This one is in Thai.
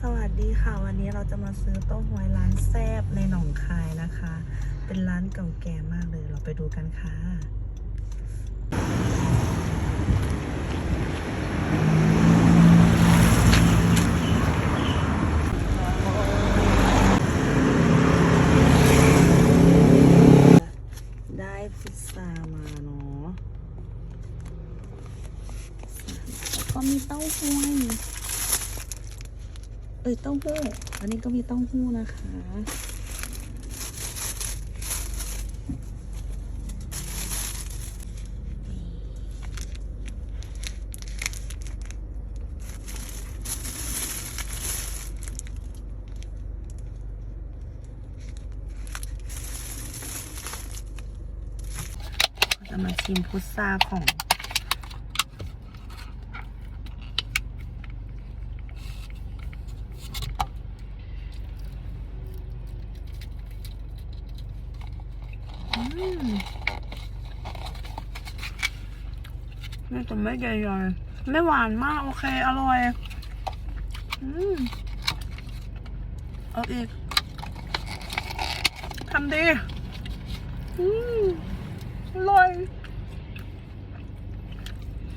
สวัสดีค่ะ วันนี้เราจะมาซื้อเต้าหวยร้านแซบในหนองคายนะคะ เป็นร้านเก่าแก่มากเลย เราไปดูกันค่ะไดฟิซามาเนาะก็มีเต้าหู้ให้ เอ้ยเต้าหู้ อันนี้ก็มีเต้าหู้นะคะ จะมาชิมพุทราของ นี่แต่ไม่ใหญ่ๆไม่หวานมาก โอเค อร่อย อืมเอาอีกทำดี